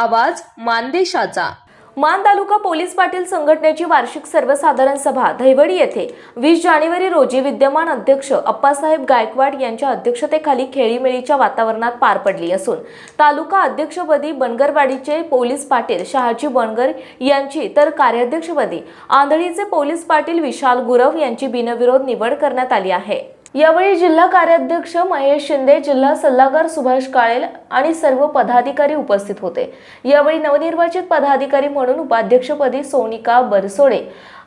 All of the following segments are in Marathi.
आवाज मानदेशाचा. मान तालुका पोलीस पाटील संघटनेची वार्षिक सर्वसाधारण सभा धैवडी येथे वीस जानेवारी रोजी विद्यमान अध्यक्ष अप्पासाहेब गायकवाड यांच्या अध्यक्षतेखाली खेळीमेळीच्या वातावरणात पार पडली असून तालुका अध्यक्षपदी बनगरवाडीचे पोलीस पाटील शहाजी बनगर यांची तर कार्याध्यक्षपदी आंधळीचे पोलीस पाटील विशाल गुरव यांची बिनविरोध निवड करण्यात आली आहे. यावेळी जिल्हा कार्याध्यक्ष महेश शिंदे जिल्हा सल्लागार सुभाष काळेल आणि सर्व पदाधिकारी उपस्थित होते. यावेळी नवनिर्वाचित पदाधिकारी म्हणून उपाध्यक्षपदी सोनिका बरसोडे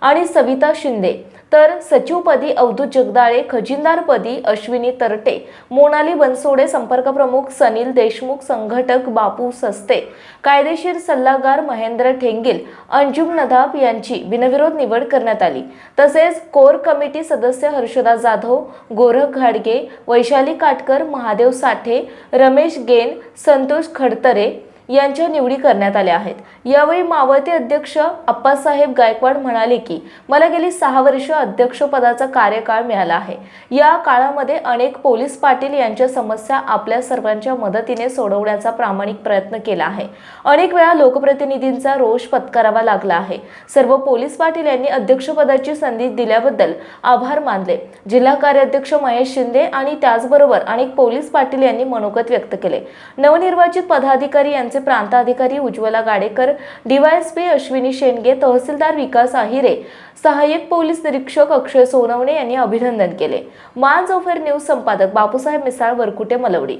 आणि सविता शिंदे. तर सचिवपदी अवधूत जगदाळे खजिनदारपदी अश्विनी तरटे मोनाली बनसोडे संपर्क प्रमुख सनील देशमुख संघटक बापू सस्ते कायदेशीर सल्लागार महेंद्र ठेंगील अंजुम नदाब यांची बिनविरोध निवड करण्यात आली. तसेच कोर कमिटी सदस्य हर्षदा जाधव गोरख घाडगे वैशाली काटकर महादेव साठे रमेश गेन संतोष खडतरे यांच्या निवडी करण्यात आल्या आहेत. यावेळी मावळते अध्यक्ष अप्पासाहेब गायकवाड म्हणाले की मला गेली सहा वर्ष अध्यक्षपदाचा कार्यकाळ मिळाला आहे. या काळामध्ये अनेक पोलीस पाटील यांच्या समस्या आपल्या सर्वांच्या मदतीने सोडवण्याचा प्रामाणिक प्रयत्न केला आहे. अनेक वेळा लोकप्रतिनिधींचा रोष पत्करावा लागला आहे. सर्व पोलीस पाटील यांनी अध्यक्षपदाची संधी दिल्याबद्दल आभार मानले. जिल्हा कार्याध्यक्ष महेश शिंदे आणि त्याचबरोबर अनेक पोलीस पाटील यांनी मनोगत व्यक्त केले. नवनिर्वाचित पदाधिकारी यांचे प्रांताधिकारी उज्ज्वला गाडेकर डीवायएसपी अश्विनी शेंडगे तहसीलदार विकास आहिरे सहाय्यक पोलीस निरीक्षक अक्षय सोनवणे यांनी अभिनंदन केले. मान जोफेर न्यूज संपादक बापूसाहेब मिसाळ वरकुटे मलवडी.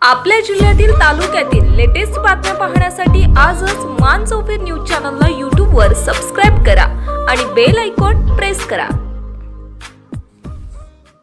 आपल्या जिल्ह्यातील तालुक्यातील लेटेस्ट बातम्या पाहण्यासाठी आजच मान चौफेर न्यूज चॅनलला यूट्यूबवर सबस्क्राईब करा आणि बेल आयकॉन प्रेस करा.